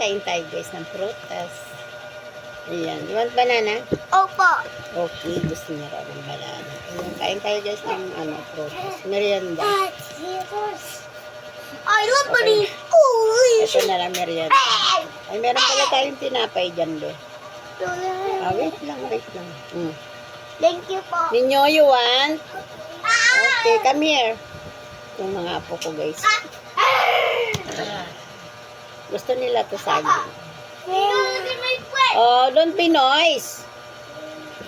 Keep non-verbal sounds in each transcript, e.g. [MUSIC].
kain tayo guys ng prutas. Ayan. You want banana? Opo. Okay, gusto niya raw ng banana. Ayan, kain tayo guys ng ano, prutas. Merienda. I love Okay. money. Holy Ito na lang merienda. Ay, meron pala tayong tinapay dyan, be. Ah, wait lang, wait lang. Mm. Thank you po. Ninyo, you want? Okay, come here. Yung mga apo ko, guys. Gusto nila to saging. Oh, don't be noise.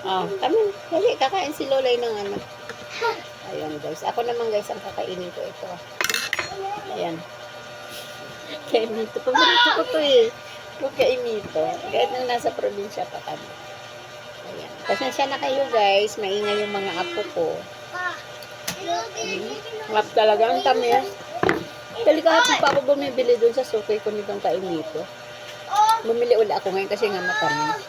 Oh, on. Dali, kakain si Lolay ng ano. Ayun, guys. Ako naman, guys, ang kakainin ko ito. Ayan. Kay Mito. Paborito ko to eh. Huwag kay Mito. Kahit nang nasa probinsya pa kami. Ayan. Pasensya na kayo, guys. Maingay yung mga apo ko. Ngap talaga ang tamis. Dali kahapon pa ako bumibili dun sa sukay ko nitong kainito. Bumili uli ako ngayon kasi nga matamis.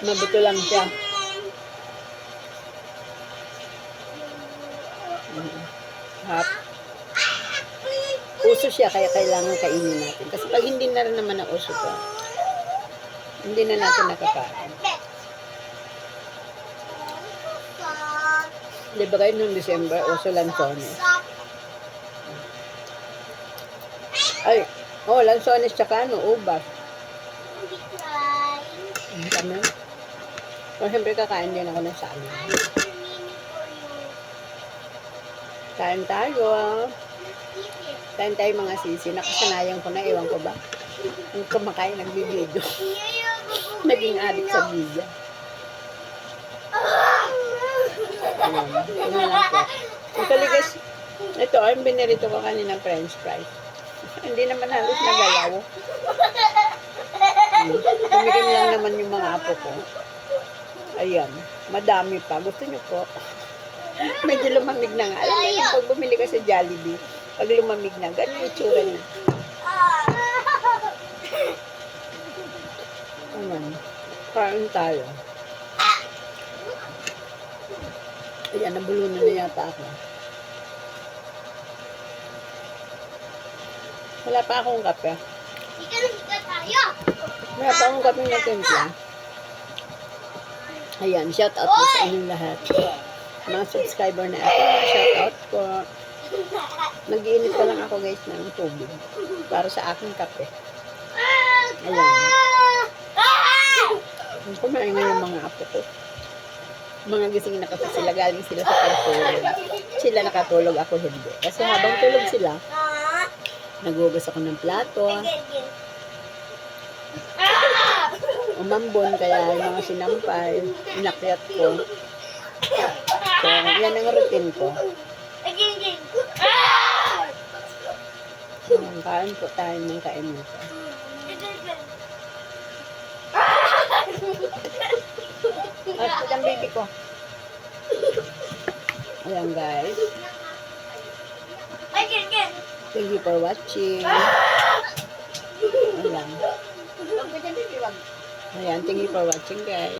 Mabuto lang siya. Mhm. Hap. Uso siya kaya kailangan kainin natin. Kasi pag hindi na rin naman ang uso ko, hindi na natin nakakain. Kayo nung December, uso lansones? Ay, oh, lansones tsaka ano, ubas. Ang Kami. O, siyempre kakain din ako ng salad. Kain tayo. Kain tayo mga sisi. Nakasanayan ko na, ewan ko ba. Yung kumakain ng bibidyo. [LAUGHS] Naging adik sa video. Po. Actually guys, ito, ang binirito ko kanina french fries. [LAUGHS] Hindi naman halos nagalaw. Hmm. Tumikim lang naman yung mga apo ko. Ayan. Madami pa. Gusto nyo po? [LAUGHS] Medyo lumamig na nga. Alam mo pag bumili ka sa Jollibee, pag lumamig na, ganun yung tsura niya. Ayan. Kain tayo. Ayan, nabulunan na yata ako. Wala pa akong kape. Wala pa akong kape na timpla. Ayan, shout out po sa inyong lahat. Mga subscriber na ako, shout out po. Nag-iinit pa lang ako guys ng tubig para sa aking kape. Ayan. Kumain nga yung mga apo ko. Mga gising na kasi sila, galing sila sa pagtulog. Sila nakatulog, ako hindi. Kasi habang tulog sila, nagugas ako ng plato, umambon, kaya yung mga sinampay, inakyat ko. So, yan ang routine ko. Ayan, kain po tayo ng kain nito. [LAUGHS] At ang baby ko. Ayan guys. Thank you for watching. Ayan. Ayan, thank you for watching guys.